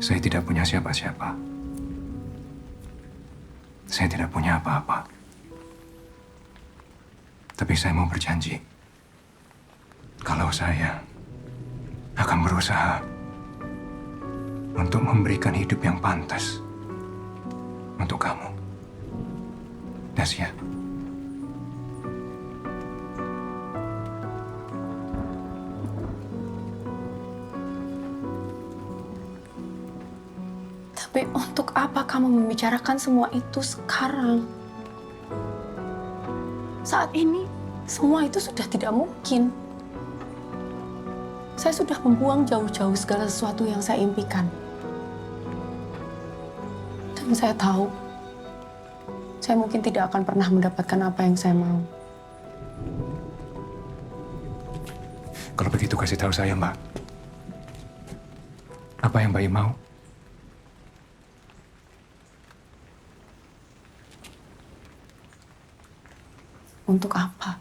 Saya tidak punya siapa-siapa. Saya tidak punya apa-apa. Tapi saya mau berjanji. Kalau saya akan berusaha untuk memberikan hidup yang pantas untuk kamu. Dasya. Tapi untuk apa kamu membicarakan semua itu sekarang? Saat ini, semua itu sudah tidak mungkin. Saya sudah membuang jauh-jauh segala sesuatu yang saya impikan. Dan saya tahu, saya mungkin tidak akan pernah mendapatkan apa yang saya mau. Kalau begitu kasih tahu saya, Mbak. Apa yang Mbak mau? Untuk apa?